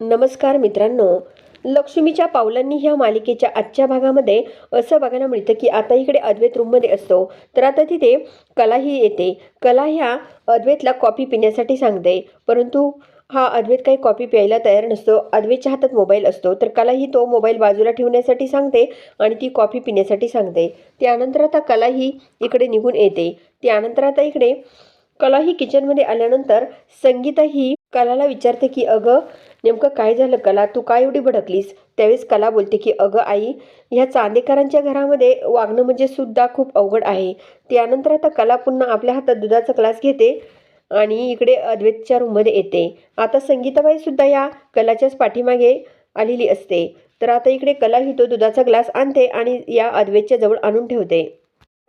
नमस्कार मित्रांनो. लक्ष्मीच्या पावलांनी ह्या मालिकेच्या आजच्या भागामध्ये असं बघायला मिळतं की आता इकडे अद्वैत रूममध्ये असतो. तर आता तिथे कलाही येते. कला ह्या अद्वैतला कॉफी पिण्यासाठी सांगते. परंतु हा अद्वैत काही कॉफी प्यायला तयार नसतो. अद्वैतच्या हातात मोबाईल असतो. तर कलाही तो मोबाईल बाजूला ठेवण्यासाठी सांगते आणि ती कॉफी पिण्यासाठी सांगते. त्यानंतर आता कलाही इकडे निघून येते. त्यानंतर आता इकडे कला ही किचनमध्ये आल्यानंतर संगीता ही कलाला विचारते की अगं नेमकं काय झालं? कला तू काय एवढी भडकलीस? त्यावेळेस कला बोलते की अगं आई ह्या चांदेकरांच्या घरामध्ये वागणं म्हणजे सुद्धा खूप अवघड आहे. त्यानंतर आता कला पुन्हा आपल्या हातात दुधाचा ग्लास घेते आणि इकडे अद्वैतच्या रूममध्ये येते. आता संगीताबाईसुद्धा या कलाच्याच पाठीमागे आलेली असते. तर आता इकडे कला ही तो दुधाचा ग्लास आणते आणि या अद्वैतच्या जवळ आणून ठेवते.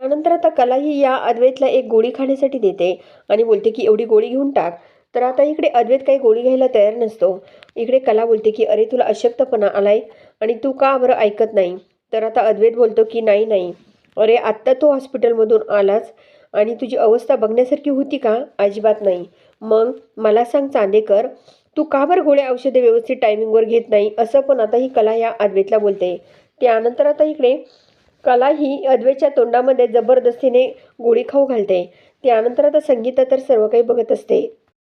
त्यानंतर आता कला ही या अद्वैतला एक गोळी खाण्यासाठी देते आणि बोलते की एवढी गोळी घेऊन टाक. तर आता इकडे अद्वैत काही गोळी घ्यायला तयार नसतो. इकडे कला बोलते की अरे तुला अशक्तपणा आलाय आणि तू का बरं ऐकत नाही? तर आता अद्वैत बोलतो की नाही नाही. अरे आत्ता तो हॉस्पिटलमधून आलाच आणि तुझी अवस्था बघण्यासारखी होती का? अजिबात नाही. मग मला सांग चांदेकर तू का बरं गोळ्या औषधे व्यवस्थित टायमिंगवर घेत नाही? असं पण आता ही कला या अद्वैतला बोलते. त्यानंतर आता इकडे कला ही अद्वैतच्या तोंडामध्ये जबरदस्तीने गोळी खाऊ घालते. त्यानंतर आता संगीता तर सर्व काही बघत असते.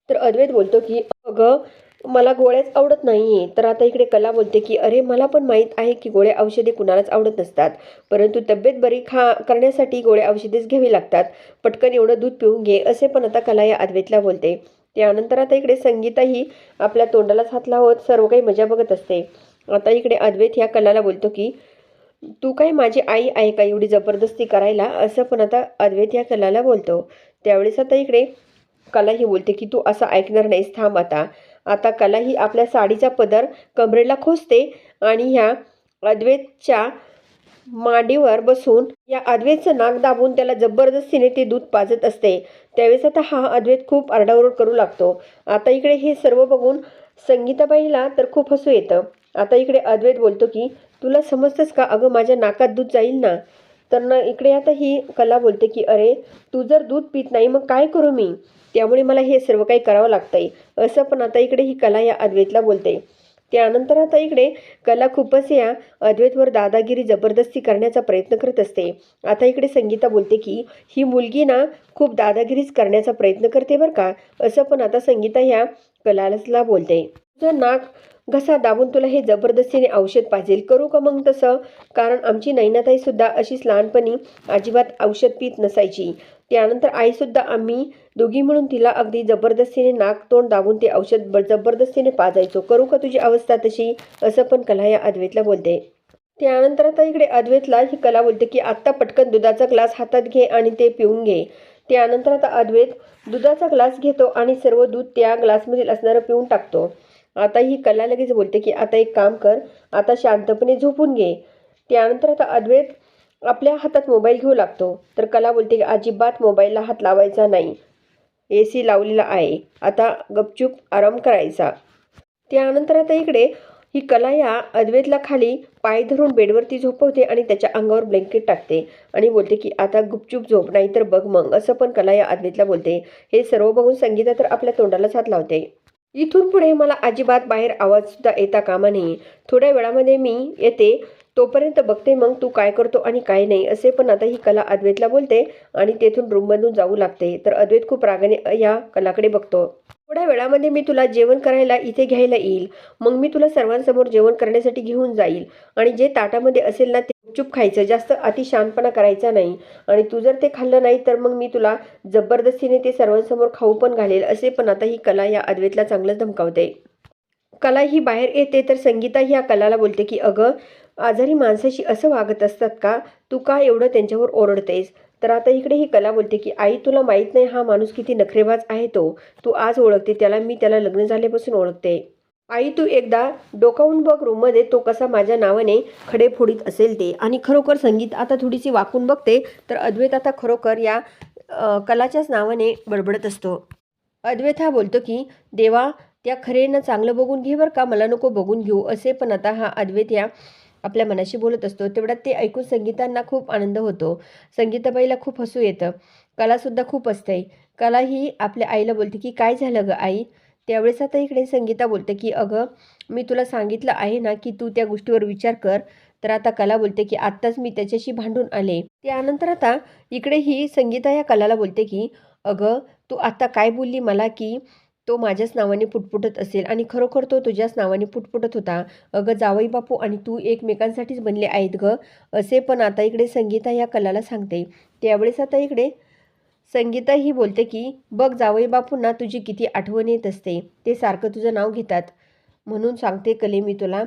तर अद्वैत बोलतो की अगं मला गोळ्याच आवडत नाही आहे तर आता इकडे कला बोलते की अरे मला पण माहीत आहे की गोळ्या औषधे कुणालाच आवडत नसतात. परंतु तब्येत बरी खा करण्यासाठी गोळ्या औषधेच घ्यावी लागतात. पटकन एवढं दूध पिऊन घे असे पण आता कला या अद्वैतला बोलते. त्यानंतर आता इकडे संगीताही आपल्या तोंडालाच हात लावत सर्व काही मजा बघत असते. आता इकडे अद्वैत ह्या कलाला बोलतो की तू काय माझी आई आहे का एवढी जबरदस्ती करायला? असं पण आता अद्वैत या कलाला बोलतो. त्यावेळेस आता इकडे कला ही बोलते की तू असं ऐकणार नाहीस थांब आता. आता कला ही आपल्या साडीचा पदर कमरेला खोचते आणि ह्या अद्वैतच्या मांडीवर बसून या अद्वैतचं नाक दाबून त्याला जबरदस्तीने ते दूध पाजत असते. त्यावेळेस आता हा अद्वैत खूप आरडाओरड करू लागतो. आता इकडे हे सर्व बघून संगीताबाईला तर खूप हसू येतं. आता इकडे अद्वैत बोलतो की तुला समजतंस का? अगं माझ्या नाकात दूध जाईल ना? तर ना इकडे आता ही कला बोलते की अरे तू जर दूध पित नाही मग काय करू मी? त्यामुळे मला हे सर्व काही करावं लागतंय. असं पण आता इकडे ही कला या अद्वैतला बोलते. त्यानंतर आता इकडे कला खूपच या अद्वैतवर दादागिरी जबरदस्ती करण्याचा प्रयत्न करत असते. आता इकडे संगीता बोलते की ही मुलगी ना खूप दादागिरीच करण्याचा प्रयत्न करते बरं का? असं पण आता संगीता ह्या कलाला बोलते. तुझं नाक घसा दाबून तुला हे जबरदस्तीने औषध पाहिजे करू का मग तसं? कारण आमची नैनाताईसुद्धा अशीच लहानपणी अजिबात औषध पित नसायची. त्यानंतर आईसुद्धा आम्ही दोघी म्हणून तिला अगदी जबरदस्तीने नाक तोंड दाबून ते औषध ब जबरदस्तीने पाजायचो. करू का तुझी अवस्था तशी? असं पण कला या अद्वैतला बोलते. त्यानंतर आता इकडे अद्वैतला ही कला बोलते की आत्ता पटकन दुधाचा ग्लास हातात घे आणि ते पिऊन घे. त्यानंतर आता अद्वैत दुधाचा ग्लास घेतो आणि सर्व दूध त्या ग्लासमधील असणारं पिऊन टाकतो. आता ही कला लगेच बोलते की आता एक काम कर आता शांतपणे झोपून घे. त्यानंतर आता अद्वैत आपल्या हातात मोबाईल घेऊ लागतो. तर कला बोलते की अजिबात मोबाईलला हात लावायचा नाही. ए सी लावलेला आहे. आता गपचूप आराम करायचा. त्यानंतर आता इकडे ही कला या अद्वैतला खाली पाय धरून बेडवरती झोपवते आणि त्याच्या अंगावर ब्लँकेट टाकते आणि बोलते की आता गुपचूप झोप नाही तर बघ मग. असं पण कला या अद्वैतला बोलते. हे सर्व बघून संगीता तर आपल्या तोंडालाच हात लावते. इथून पुढे मला अजिबात बाहेर आवाजसुद्धा येता कामा नये. थोड्या वेळामध्ये मी येते. तोपर्यंत बघते मग तू काय करतो आणि काय नाही असे पण आता ही कला अद्वैतला बोलते आणि तेथून रूममधून जाऊ लागते. तर अद्वैत खूप रागाने या कलाकडे बघतो. थोड्या वेळामध्ये मी तुला जेवण करायला इथे घ्यायला येईल. मग मी तुला सर्वांसमोर जेवण करण्यासाठी घेऊन जाईल. आणि जे ताटामध्ये असेल ना ते चुप खायचं जास्त अतिशानपणा करायचा नाही. आणि तू जर ते खाल्लं नाही तर मग मी तुला जबरदस्तीने ते सर्वांसमोर खाऊ पण घालेल असे पण आता ही कला या अद्वैतला चांगलंच धमकावते. कला ही बाहेर येते तर संगीता ही या कलाला बोलते की अगं आजारी माणसाशी असं वागत असतात का? तू का एवढं त्यांच्यावर ओरडतेस? तर आता इकडे ही कला बोलते की आई तुला माहीत नाही हा माणूस किती नखरेबाज आहे तो. तू आज ओळखते त्याला मी त्याला लग्न झाल्यापासून ओळखते. आई तू एकदा डोकावून बघ रूममध्ये तो कसा माझ्या नावाने खडे फोडीत असेल ते. आणि खरोखर संगीत आता थोडीशी वाकून बघते तर अद्वैत आता खरोखर या कलाच्याच नावाने बडबडत असतो. अद्वैत हा बोलतो की देवा त्या खरेनं चांगलं बघून घे बरं का मला नको बघून घेऊ. असे पण आता हा अद्वैत या आपल्या मनाशी बोलत असतो तेवढ्यात ते ऐकून संगीतांना खूप आनंद होतो. संगीताबाईला खूप हसू येतं. कलासुद्धा खूप असते. कला ही आपल्या आईला बोलते की काय झालं गं आई? त्यावेळेस आता इकडे संगीता बोलते की अगं मी तुला सांगितलं आहे ना की तू त्या गोष्टीवर विचार कर. तर आता कला बोलते की आत्ताच मी त्याच्याशी भांडून आले. त्यानंतर आता इकडे ही संगीता या कलाला बोलते की अगं तू आता काय बोलली मला की तो माझ्याच नावाने पुटपुटत असेल. आणि खरोखर तो तुझ्याच नावाने पुटपुटत होता. अगं जावई बापू आणि तू एकमेकांसाठीच बनले आहेत ग असे पण आता इकडे संगीता या कलाला सांगते. त्यावेळेस आता इकडे संगीता ही बोलते की बघ जावई बापूंना तुझी किती आठवण येत असते. ते सारखं तुझं नाव घेतात म्हणून सांगते कले मी तुला.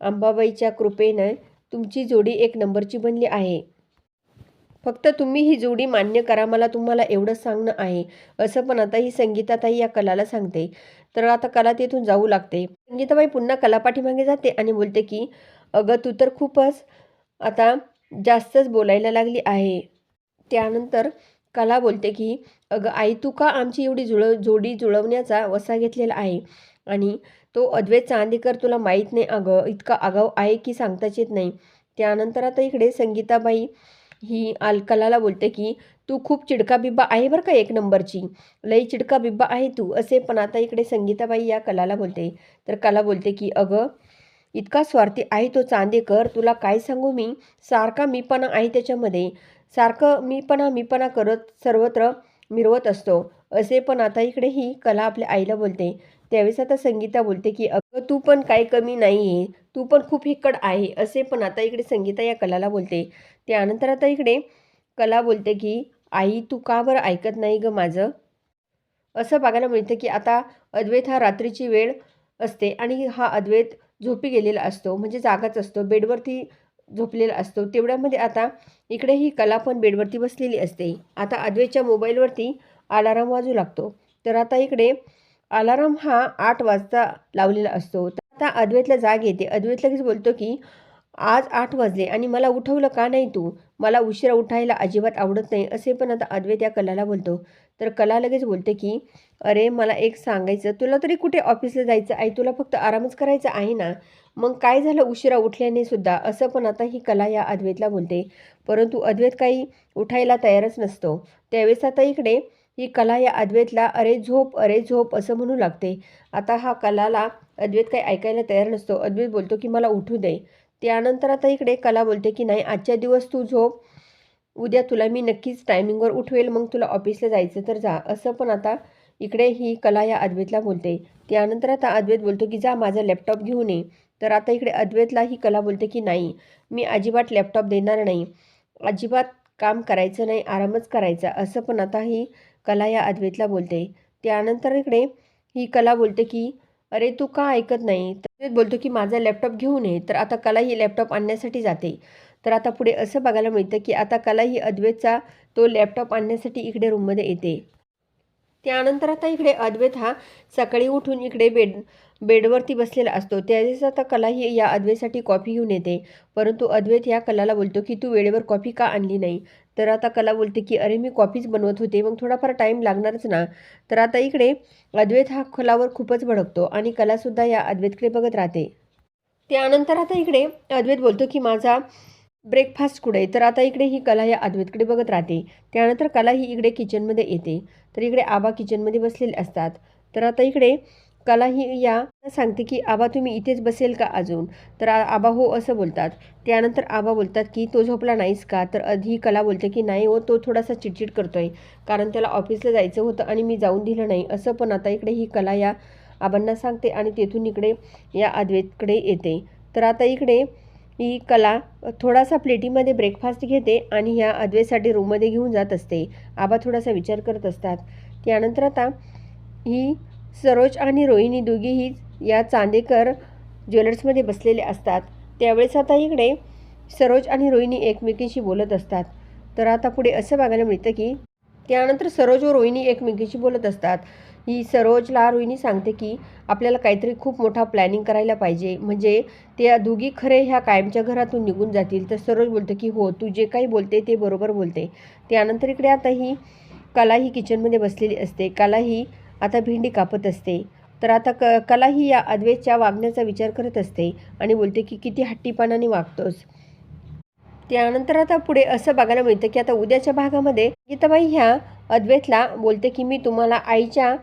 अंबाबाईच्या कृपेनं तुमची जोडी एक नंबरची बनली आहे. फक्त तुम्ही ही जोडी मान्य करा मला तुम्हाला एवढंच सांगणं आहे. असं पण आता ही संगीताताई या कलाला सांगते. तर आता कला तिथून जाऊ लागते. संगीताबाई पुन्हा कला पाठीमागे जाते आणि बोलते की अगं तू तर खूपच आता जास्तच बोलायला लागली आहे. त्यानंतर कला बोलते की अगं आई तू का आमची एवढी जुळव जोडी जुळवण्याचा वसा घेतलेला आहे? आणि तो अद्वैत चांदेकर तुला माहीत नाही अगं इतका आगाऊ आहे की सांगताच येत नाही. त्यानंतर आता इकडे संगीताबाई ही आल कलाला बोलते की तू खूप चिडका बिब्बा आहे बरं का एक नंबरची. लई चिडका बिब्बा आहे तू असे पण आता इकडे संगीताबाई या कलाला बोलते. तर कला बोलते की अगं इतका स्वार्थी आहे तो चांदेकर तुला काय सांगू मी? सारखा मीपणा आहे त्याच्यामध्ये. सारखं मीपणा मीपणा करत सर्वत्र मिरवत असतो. असे पण आता इकडे ही कला आपल्या आईला बोलते. त्यावेळेस आता संगीता बोलते की अगं तू पण काय कमी नाही आहे तू पण खूप हिकड आहे. असे पण आता इकडे संगीता या कलाला बोलते. त्यानंतर आता इकडे कला बोलते की आई तू का बरं ऐकत नाही गं माझं? असं बघायला मिळतं की आता अद्वैत हा रात्रीची वेळ असते आणि हा अद्वैत झोपी गेलेला असतो म्हणजे जागाच असतो बेडवरती झोपलेला असतो. तेवढ्यामध्ये आता इकडे ही कला पण बेडवरती बसलेली असते. आता अद्वैतच्या मोबाईलवरती अलाराम वाजू लागतो. तर आता इकडे अलाराम हा आठ वाजता लावलेला असतो. तर आता अद्वैतला जाग येते. अद्वैत लगेच बोलतो की आज आठ वाजले आणि मला उठवलं का नाही तू? मला उशिरा उठायला अजिबात आवडत नाही असे पण आता अद्वैत या कलाला बोलतो. तर कला लगेच बोलते की अरे मला एक सांगायचं तुला तरी कुठे ऑफिसला जायचं आहे? तुला फक्त आरामच करायचा आहे ना? मग काय झालं उशिरा उठल्याने सुद्धा? असं पण आता ही कला या अद्वैतला बोलते. परंतु अद्वैत काही उठायला तयारच नसतो. त्यावेळेस आता इकडे ही कला या अद्वैतला अरे झोप अरे झोप असं म्हणू लागते. आता हा कलाला अद्वैत काही ऐकायला तयार नसतो. अद्वैत बोलतो की मला उठू दे. त्यानंतर आता इकडे कला बोलते की नाही आजच्या दिवस तू झोप. उद्या तुला मी नक्कीच टायमिंगवर उठवेल मग तुला ऑफिसला जायचं तर जा. असं पण आता इकडे ही कला या अद्वैतला बोलते. त्यानंतर आता अद्वैत बोलतो की जा माझा लॅपटॉप घेऊन ये. तर आता इकडे अद्वैतला ही कला बोलते की नाही मी अजिबात लॅपटॉप देणार नाही. अजिबात काम करायचं नाही आरामच करायचा. असं पण आता ही कला या अद्वैतला बोलते. त्यानंतर इकडे ही कला बोलते की अरे तू का ऐकत नाही? तर बोलतो की माझा लॅपटॉप घेऊन ये. तर आता कला ही लॅपटॉप आणण्यासाठी जाते. तर आता पुढे असं बघायला मिळतं की आता कला ही अद्वैतचा तो लॅपटॉप आणण्यासाठी इकडे रूममध्ये येते. त्यानंतर आता इकडे अद्वैत हा सकाळी उठून इकडे बेड बेडवरती बसलेला असतो. त्यावेळेस आता कला ही या अद्वैतसाठी कॉफी घेऊन येते. परंतु अद्वैत या कलाला बोलतो की तू वेळेवर कॉफी का आणली नाही? तर आता कला बोलते की अरे मी कॉफीच बनवत होते मग थोडाफार टाईम लागणारच ना. तर आता इकडे अद्वैत हा कलावर खूपच भडकतो आणि कलासुद्धा या अद्वैतकडे बघत राहते. त्यानंतर आता इकडे अद्वैत बोलतो की माझा ब्रेकफास्ट कुठे? तर आता इकडे ही कला या अद्वैतकडे बघत राहते. त्यानंतर कला ही इकडे किचनमध्ये येते. तर इकडे आबा किचनमध्ये बसलेले असतात. तर आता इकडे कला ही या सांगते की आबा तुम्ही इथेच बसेल का अजून? तर आ- आबा हो असं बोलतात. त्यानंतर आबा बोलतात की तो झोपला नाहीस का? तर आधी कला बोलते की नाही हो तो थोडासा चिडचिड करतोय. कारण त्याला ऑफिसला जायचं होतं आणि मी जाऊन दिलं नाही. असं पण आता इकडे ही कला या आबांना सांगते आणि तेथून इकडे या अद्वैतकडे येते. तर आता इकडे ही कला थोडासा प्लेटीमध्ये ब्रेकफास्ट घेते आणि ह्या अद्वैतसाठी रूममध्ये घेऊन जात असते. आबा थोडासा विचार करत असतात. त्यानंतर आता ही सरोज आणि रोहिणी दोघीही या चांदेकर ज्वेलर्समध्ये बसलेले असतात. त्यावेळेस आता इकडे सरोज आणि रोहिणी एकमेकींशी बोलत असतात. तर आता पुढे असं बघायला मिळतं की त्यानंतर सरोज व रोहिणी एकमेकींशी बोलत असतात. ही सरोजला रोहिणी सांगते की आपल्याला काहीतरी खूप मोठा प्लॅनिंग करायला पाहिजे. म्हणजे त्या दोघी खरे ह्या कायमच्या घरातून निघून जातील. तर सरोज बोलते की हो तू जे काही बोलते ते बरोबर बोलते. त्यानंतर इकडे आता ही कला ही किचनमध्ये बसलेली असते. कला ही आता भेंडी कापत असते. तर आता क कला ही या अद्वैतच्या वागण्याचा विचार करत असते आणि बोलते की किती हट्टीपणाने वागतोस. त्यानंतर आता पुढे असं बघायला मिळतं की आता उद्याच्या भागामध्ये गीताबाई ह्या अद्वैतला बोलते की मी तुम्हाला आईच्या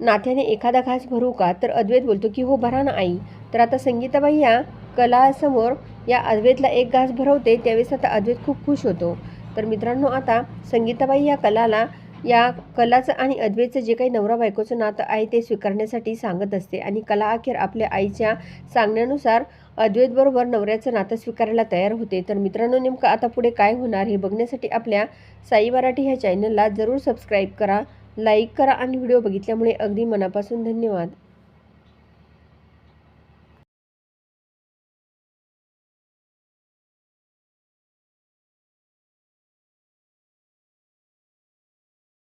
नात्याने एखादा घास भरू का? तर अद्वैत बोलतो की हो भरा ना आई. तर आता संगीताबाई या कलासमोर या अद्वैतला एक घास भरवते त्यावेळेस आता अद्वैत खूप खुश होतो. तर मित्रांनो आता संगीताबाई या कलाला या कलाचं आणि अद्वैतचं जे काही नवरा बायकोचं नातं आहे ते स्वीकारण्यासाठी सांगत असते. आणि कला अखेर आपल्या आईच्या सांगण्यानुसार अद्वैतबरोबर नवऱ्याचं नातं स्वीकारायला तयार होते. तर मित्रांनो नेमकं आता पुढे काय होणार हे बघण्यासाठी आपल्या साई मराठी ह्या चॅनलला जरूर सबस्क्राईब करा लाईक करा आणि व्हिडिओ बघितल्यामुळे अगदी मनापासून धन्यवाद.